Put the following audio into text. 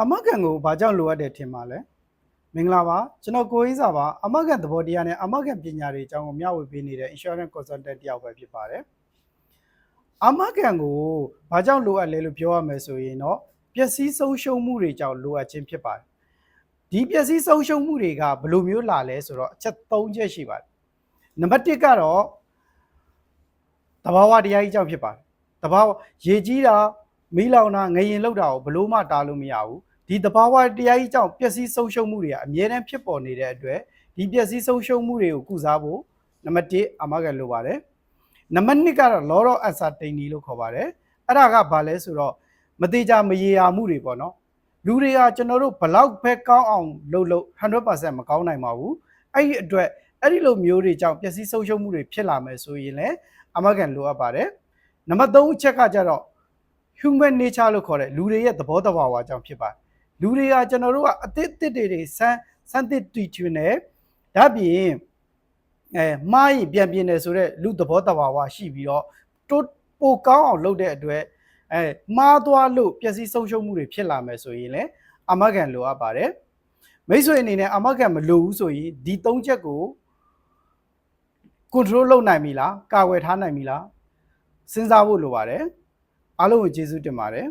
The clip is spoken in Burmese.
အမကန်ကိုဘာကြောင့်လိုအပ်တယ်ထင်ပါလဲမင်္ဂလာပါကျွန်တော်ကိုအေးစာပါအမကန်သဘောတရားနဲ့အမကန်ပညာတွေအကြောင်းကိုမျှဝေပေးနေတဲ့ insurance consultant တယောက်ပဲဖြစ်ပါတယ်အမကန်ကိုဘာကြောင့်လိုအပ်လဲလို့ပြောရမယ်ဆိုရင်တော့ပျက်စီးဆုံးရှုံးမှုတွေကြောင့်လိုအပ်ခြင်းဖြစ်ပါတယ်ဒီပျက်စီးဆုံးရှုံးမှုတွေကဘယ်လိုမျိုးလာလဲဆိုတော့အချက်၃ချက်ရှိပါတယ်နံပါတ်၁ကတော့တဘာဝတရားကြီးကြောင့်ဖြစ်ပါတယ်တဘာဝရေကြီးတာမီးလောင်တာငရင်လောက်တာကိုဘလို့မှတားလို့မရဘူး ဒီတဘာဝတရားကြီးကြောင့်ပျက်စီးဆုံးရှုံးမှုတွေကအမြဲတမ်းဖြစ်ပေါ်နေတဲ့အတွက်ဒီပျက်စီးဆုံးရှုံးမှုတွေကိုကုစားဖို့နံပါတ်1အမကလိုပါတယ်နံပါတ်2ကတော့ law of uncertainty လို့ခေါ်ပါတယ်အဲ့ဒါကဘာလဲဆိုတော့မသေးကြမရေရာမှုတွေပေါ့နော်လူတွေကကျွန်တော်တို့ဘလောက်ပဲကောင်းအောင်လုပ်လို့100%မကောင်းနိုင်ပါဘူးအဲ့ဒီအတွက်အဲ့ဒီလိုမျိုးတွေကြောင့်ပျက်စီးဆုံးရှုံးမှုတွေဖြစ်လာမယ်ဆိုရင်လည်းအမကန်လိုအပ်ပါတယ်နံပါတ်3အချက်ကကြတော့ human nature လို့ခေါ်တဲ့လူတွေရဲ့သဘောတဘာဝကြောင့်ဖြစ်ပါတယ် လူတွေကကျွန်တော်တို့ကအသစ်အသစ်တွေတွေစမ်းစမ်းသစ်တည်ထွင်တယ်ဒါပြင်အဲမှားရင်ပြန်ပြင်တယ်ဆိုတော့လူသဘောတဘာဝရှိပြီးတော့တိုးပိုကောင်းအောင်လုပ်တဲ့အတွက်အဲမှားသွားလို့ပျက်စီးဆုံးရှုံးမှုတွေဖြစ်လာမယ်ဆိုရင်လည်းအမကန်လိုအပ်ပါတယ်မိတ်ဆွေအနေနဲ့အမကန်မလိုဘူးဆိုရင်ဒီ၃ချက်ကို control လုပ်နိုင်ပြီလားကာကွယ်ထားနိုင်ပြီလားစဉ်းစားဖို့လိုပါတယ်အားလုံးကိုကျေးဇူးတင်ပါတယ်